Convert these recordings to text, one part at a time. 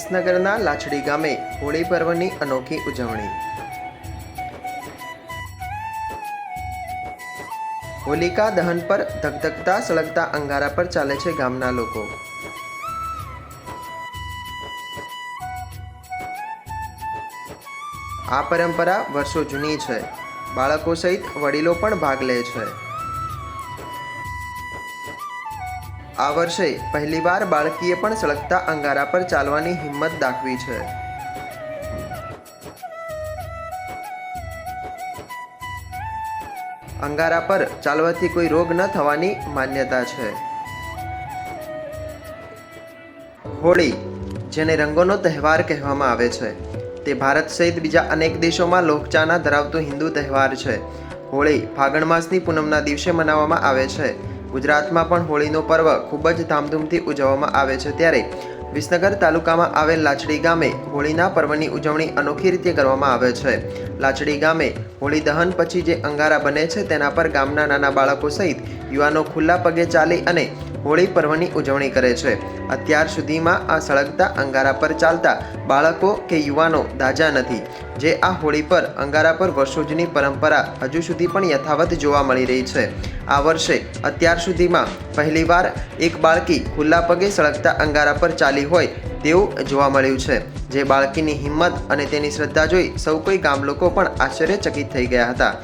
વિસનગરના લાછડી ગામે હોળી પર્વની અનોખી ઉજવણી. હોલિકા દહન પર ધગધગતા સળગતા અંગારા પર ચાલે છે ગામના લોકો. આ પરંપરા વર્ષો જૂની છે. બાળકો સહિત વડીલો પણ ભાગ લે છે. આ વર્ષે પહેલીવાર બાળકીએ પણ સળગતા અંગારા પર ચાલવાની હિંમત દાખવી છે. અંગારા પર ચાલવાથી કોઈ રોગ ન થવાની માન્યતા છે. હોળી, જેને રંગોનો તહેવાર કહેવામાં આવે છે, તે ભારત સહિત બીજા અનેક દેશોમાં લોકચાના ધરાવતો હિન્દુ તહેવાર છે. હોળી ફાગણ માસની પૂનમના દિવસે મનાવવામાં આવે છે. ગુજરાતમાં પણ હોળીનો પર્વ ખૂબ જ ધામધૂમથી ઉજવવામાં આવે છે ત્યારે વિસનગર તાલુકામાં આવેલ લાચડી ગામે હોળીના પર્વની ઉજવણી અનોખી રીતે કરવામાં આવે છે. લાચડી ગામે હોળી દહન પછી જે અંગારા બને છે તેના પર ગામના નાના બાળકો સહિત યુવાનો ખુલ્લા પગે ચાલી અને હોળી પર્વની ઉજવણી કરે છે. અત્યાર સુધીમાં આ સળગતા અંગારા પર ચાલતા બાળકો કે યુવાનો દાજા નથી. જે આ હોળી પર અંગારા પર વર્ષો જૂની પરંપરા હજુ સુધી પણ યથાવત જોવા મળી રહી છે. આ વર્ષે અત્યાર સુધીમાં પહેલીવાર એક બાળકી ખુલ્લા પગે સળગતા અંગારા પર ચાલી હોય તેવું જોવા મળ્યું છે. જે બાળકીની હિંમત અને તેની શ્રદ્ધા જોઈ સૌ કોઈ ગામ લોકો પણ આશ્ચર્યચકિત થઈ ગયા હતા.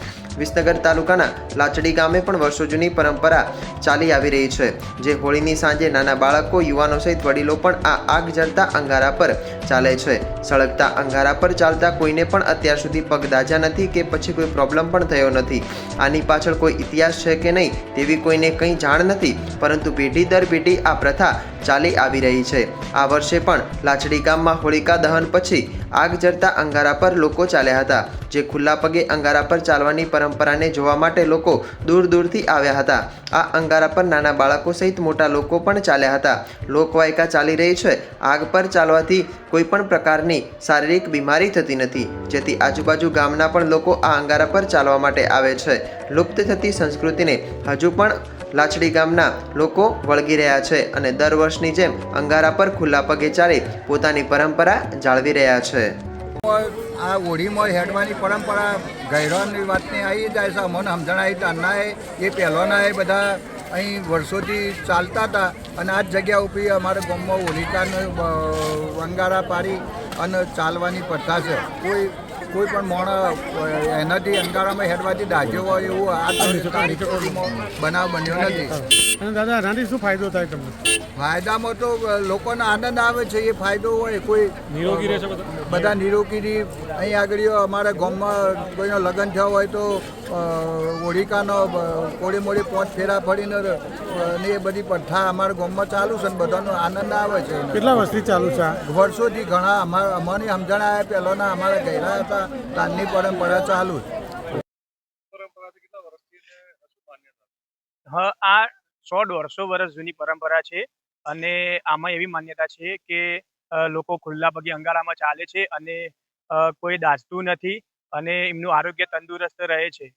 વિસનગર તાલુકાના લાચડી ગામે પણ વર્ષો જૂની પરંપરા ચાલી આવી રહી છે, જે હોળીની સાંજે નાના બાળકો, યુવાનો સહિત વડીલો પણ આ આગ જળતા અંગારા પર ચાલે છે. સળગતા અંગારા પર ચાલતા કોઈને પણ અત્યાર સુધી પગ દાજા નથી કે પછી કોઈ પ્રોબ્લેમ પણ થયો નથી. આની પાછળ કોઈ ઇતિહાસ છે કે નહીં તેવી કોઈને કંઈ જાણ નથી, પરંતુ પેઢી દર પેઢી આ પ્રથા ચાલી આવી રહી છે. આ વર્ષે પણ લાચડી ગામમાં હોળિકા દહન પછી આગ જરતા અંગારા પર લોકો ચાલ્યા હતા, જે ખુલ્લા પગે અંગારા પર ચાલવાની પરંપરાને જોવા માટે લોકો દૂર દૂરથી આવ્યા હતા. આ અંગારા પર નાના બાળકો સહિત મોટા લોકો પણ ચાલ્યા હતા. લોકવાયકા ચાલી રહી છે. આગ પર ચાલવાથી કોઈ પણ પ્રકારની શારીરિક બીમારી થતી નથી, જેથી આજુબાજુ ગામના પણ લોકો આ અંગારા પર ચાલવા માટે આવે છે. લુપ્ત થતી સંસ્કૃતિને હજુ પણ લાચડી ગામના લોકો વળગી રહ્યા છે અને દર વર્ષની જેમ અંગારા પર ખુલ્લા પગે ચાલી પોતાની પરંપરા જાળવી રહ્યા છે. આ હોળીમાં હેડવાની પરંપરા ગૈરોની વાતની આવી જાય છે. અમને સમજણાય ત્યારના એ પહેલોના એ બધા અહીં વર્ષોથી ચાલતા હતા અને આ જ જગ્યા ઉપર અમારા ગામમાં હોલિકાનો અંગારા પાડી અને ચાલવાની પ્રથા છે. કોઈ કોઈ પણ મોણ એનાથી અંગારામાં હેડવાથી દાજ્યો હોય એવું આ બનાવ બન્યો નથી અને દાદા આનાથી શું ફાયદો થાય તમને ફાયદામાં તો લોકોને આનંદ આવે છે એ ફાયદો હોય કોઈ નિરોગી રહેશે બધા? બધા નિરોગીની અહીં આગળ અમારા ગામમાં કોઈનો લગ્ન થયો હોય તો હોળિકાનો કોળી મોડી પોંચ ફેરા ફરીને ને એ બધી પ્રથા અમારા ગામમાં ચાલુ છે ને બધાનો આનંદ આવે છે કેટલા વર્ષથી ચાલુ છે વર્ષોથી ઘણા અમારા અમારી સમજણ આવ્યા પહેલાંના અમારા ગયેલા હતા તાનની પરંપરા ચાલુ છે. હા આ સો દોઢસો વર્ષ જૂની પરંપરા છે અને આમાં એવી માન્યતા છે કે લોકો ખુલ્લા પગે અંગારામાં ચાલે છે અને કોઈ દાસતું નથી અને એમનું આરોગ્ય તંદુરસ્ત રહે છે.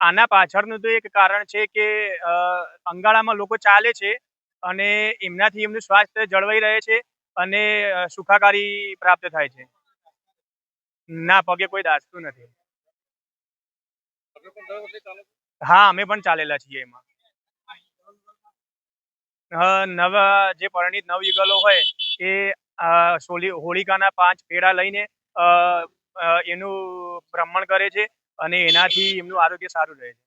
આના પાછળનું તો એક કારણ છે કે અંગાળામાં લોકો ચાલે છે અને એમનાથી એમનું સ્વાસ્થ્ય જળવાઈ રહે છે અને સુખાકારી પ્રાપ્ત થાય છે. ના, પગે કોઈ દાસતું નથી. હા, અમે પણ ચાલેલા છીએ એમાં. નવા, જે પરિણીત નવયુગલો હોય, એ હોળિકાના પાંચ પેડા લઈને એનું ભ્રમણ કરે છે અને એનાથી એમનું આરોગ્ય સારું રહે છે.